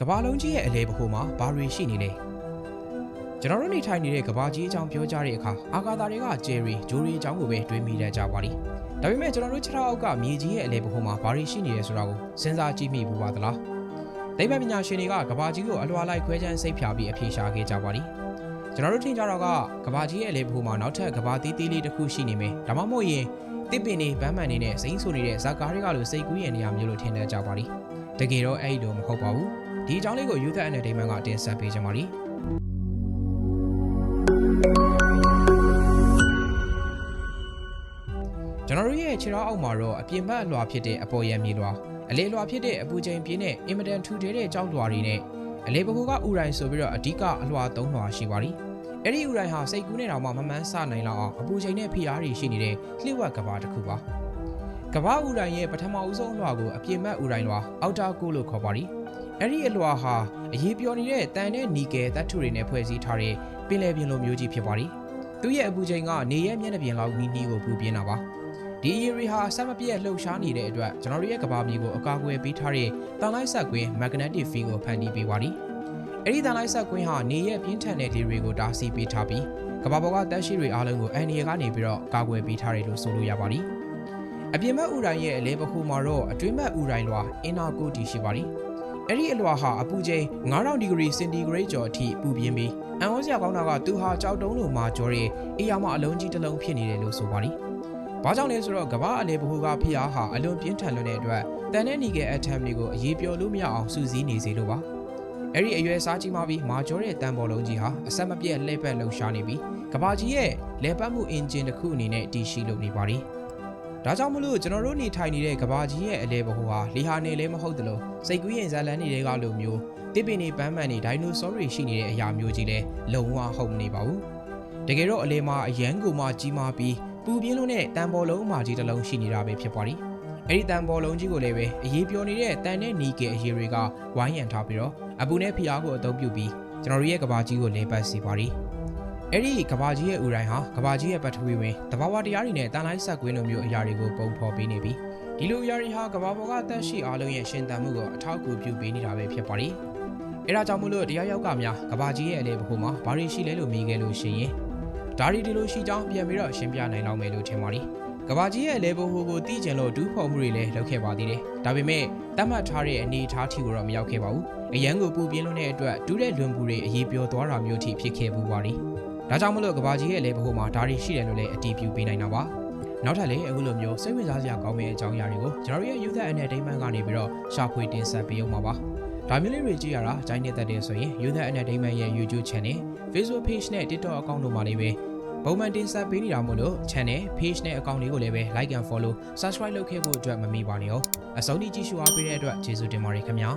ကဘာလုံးကြီးရဲ့အလဲပခိုးမှာဘာတွေရှိနေလဲကျွန်တော်တို့နေထိုင်နေတဲ့ကဘာကြီးအကြောင်းပြောကြတဲ့အခါအာကာသတွေကဂျယ်ရီဂျိုရီအကြောင်းကိုပဲတွေးမိတတ်ကြပါလိမ့်ဒါပေမဲ့ကျွန်တော်တို့ခြေထောက်အောက်ကမြေကြီးရဲ့အလဲပခိုးမှာဘာတွေရှိနေလဲဆိုတာကိုစဉ်းစားကြည့်မိဘူးပါသလားသိပ္ပံပညာရှင်တွေကကဘာကြီးကိုအလွာလိုက်ခွဲခြမ်းစိတ်ဖြာပြီးအဖြေရှာခဲ့ကြပါလိမ့်ကျွန်တော်တို့ထင်ကြတော့ကကဘာကြီးရဲ့အလဲပခိုးမှာနောက်ထပ်ကဘာသေးသေးလေးတစ်ခုရှိနေမယ်ဒါမှမဟုတ်ရင်တစ်ပင်တွေဗမ်းမှန်နေနဲ့စိမ့်ဆူနေတဲ့ဇာကားတွေကလိုစိတ်ကူးရင်နေရာမျိုးလို့ထင်တတ်ကြပါလိမ့်တကယ်တော့အဲ့ဒီလိုမဟုတ်ပါဘူး ဒီအကြောင်းလေးကို Youth Entertainment ကတင်ဆက်ပေးကြပါလိမ့်ကျွန်တော်တို့ရဲ့ခြေထောက်အောက်မှာတော့အပြင်ဘက်အလွှာဖြစ်တဲ့အပေါ်ရံမြေလွှာအလေလွှာဖြစ်တဲ့အပူချိန်ပြင်းတဲ့အင်မတန်ထူထဲတဲ့ကြောက်လွှာတွေနဲ့အလေပကူကဥရိုင်ဆိုပြီးတော့အဓိကအလွှာ၃လွှာရှိပါလိမ့်အဲ့ဒီဥရိုင်ဟာစိတ်ကူးနဲ့တောင်မှမမှန်းဆနိုင်လောက်အောင်အပူချိန်နဲ့ဖိအားတွေရှိနေတဲ့လျှို့ဝှက်ကဘာတစ်ခုပါကဘာဥရိုင်ရဲ့ပထမဦးဆုံးအလွှာကိုအပြင်ဘက်ဥရိုင်လွှာအောက်တာကိုလို့ခေါ်ပါလိမ့် အဲ့ဒီအလွှာဟာအရေးပြောနေတဲ့တန်တဲ့နီကယ်သတ္ထုတွေနဲ့ဖွဲ့စည်းထားတဲ့ပင်လယ်ပြင်လိုမျိုးကြီးဖြစ်ပါလိမ့်သူ့ရဲ့အပူချိန်ကနေရဲ့မျက်နှာပြင်လောက်နီးနီးကိုပူပြင်းတာပါဒီအရီဟာဆက်မပြည့်လှုပ်ရှားနေတဲ့အတွက်ကျွန်တော်တို့ရဲ့ကဘာမြေကိုအကာအကွယ်ပေးထားတဲ့တန်လိုက်ဆက်ကွင်း magnetic field ကိုဖန်တီးပေးပါသည်။အဲ့ဒီတန်လိုက်ဆက်ကွင်းဟာနေရဲ့ပြင်းထန်တဲ့လေတွေကိုတားဆီးပေးထားပြီးကဘာပေါ်ကတက်ရှိတွေအားလုံးကိုအန်ဒီယာကနေပြီးတော့ကာကွယ်ပေးထားတယ်လို့ဆိုလို့ရပါသည်။အပြင်ဘက်ဥရိုင်ရဲ့အလဲပခုမှာတော့အတွင်းဘက်ဥရိုင်လွှာအင်နာကိုတီရှိပါသည်။ အဲ့ဒီအလွှာဟာအပူချိန်9000ဒီဂရီစင်တီဂရိတ်ကျော်အထိပူပြင်းပြီးအန်ဝစရာကောင်းတာကသူဟာကြောက်တုံးလိုမာကျော်တဲ့အေးရောင်မအလုံးကြီးတစ်လုံးဖြစ်နေတယ်လို့ဆိုပါသည်။ဘာကြောင့်လဲဆိုတော့ကမ္ဘာအလဲဘဟုကဖျားဟာအလွန်ပြင်းထန်လွန်းတဲ့အတွက်တန်တဲ့နီကယ်အထမ်တွေကိုအရေးပြောလို့မရအောင်စူးစီးနေစေလို့ပါအဲ့ဒီအရွယ်စားကြီးမှပြီးမာကျော်တဲ့တန်ပေါ်လုံးကြီးဟာအဆက်မပြတ်လှည့်ပတ်လှုပ်ရှားနေပြီးကမ္ဘာကြီးရဲ့လဲပတ်မှုအင်ဂျင်တစ်ခုအနေနဲ့တည်ရှိလုပ်နေပါသည် ဒါကြောင့်မလို့ကျွန်တော်တို့နေထိုင်နေတဲ့ကမ္ဘာကြီးရဲ့အလဲဘဟုဟာလေဟာနေလည်းမဟုတ်သလိုစိတ်ကူးရင်ဇာလန်တွေကလိုမျိုးတစ်ပင်တွေပန်းမှန်တွေဒိုင်နိုဆောတွေရှိနေတဲ့အရာမျိုးကြီးလဲလုံးဝဟုတ်မနေပါဘူးတကယ်တော့အလဲမှာအရန်ကိုမှကြီးမားပြီးပူပြင်းလုံးနဲ့တန်ပေါ်လုံးအမာကြီးတစ်လုံးရှိနေတာပဲဖြစ်ပါသည်အဲ့ဒီတန်ပေါ်လုံးကြီးကိုလည်းပဲအရေးပြောနေတဲ့တန်တဲ့နီကယ်အရေးတွေကဝိုင်းရံထားပြီးတော့အပူနဲ့ဖျားကိုအသုံးပြုပြီးကျွန်တော်တို့ရဲ့ကဘာကြီးကိုလဲပတ်စီပါသည် အဲ့ဒီကဘာကြီးရဲ့ဥတိုင်းဟာကဘာကြီးရဲ့ပထဝီဝင်တဘာဝတရားတွေနဲ့တန်လိုက်ဆက်ကွင်းလိုမျိုးအရာတွေကိုပုံဖော်ပေးနေပြီးဒီလိုအရာတွေဟာကဘာပေါ်ကတက်ရှိအားလုံးရဲ့ရှင်သန်မှုကိုအထောက်အကူပြုပေးနေတာပဲဖြစ်ပါသည်အဲ့ဒါကြောင့်မို့လို့တရားရောက်ကများကဘာကြီးရဲ့အလဲဘခုမှာဘာတွေရှိလဲလို့မေးခဲ့လို့ရှိရင်ဒါရီဒီလိုရှိကြောင်းပြန်ပြီးတော့ရှင်းပြနိုင်လောက်မယ်လို့ထင်ပါတယ်။ကဘာကြီးရဲ့လေဘိုဟိုကိုတီးကျင်လို့ဒူးဖော်မှုတွေလည်းလုပ်ခဲ့ပါသေးတယ်။ဒါပေမဲ့တတ်မှတ်ထားတဲ့အနေအထားထိကိုတော့မရောက်ခဲ့ပါဘူး။အရန်ကိုပူပြင်းလွန်းတဲ့အတွက်ဒူးတဲ့လွန်ပူတွေအရေးပြောသွားတာမျိုးထိဖြစ်ခဲ့ဘူးပါလိ။ ဒါကြောင့်မလို့ကဘာကြီးရဲ့လေဘိုဟိုမှာဒါရီရှိတယ်လို့လည်းအတည်ပြုပေးနိုင်တာပါ။နောက်ထပ်လည်းအခုလိုမျိုးစိတ်ဝင်စားစရာကောင်းမယ့်အကြောင်းအရာတွေကိုကျွန်တော်တို့ရဲ့ Youth Entertainment ကနေပြီးတော့ရှာဖွေတင်ဆက်ပေးအောင်ပါပါ။ဒါမျိုးလေးတွေကြည့်ရတာဂျိုင်းနေတတ်တယ်ဆိုရင် Youth Entertainment ရဲ့ YouTube Channel, Facebook Page နဲ့ TikTok account တို့မှာလည်းပဲပုံမှန်တင်ဆက်ပေးနေတာမို့လို့ channel page နဲ့ account လေးကိုလည်းပဲ like and follow subscribe လုပ်ခဲ့ဖို့အတွက်မမေ့ပါနဲ့哦အဆုံးထိကြည့်ရှုအားပေးတဲ့အတွက်ကျေးဇူးတင်ပါတယ်ခင်ဗျာ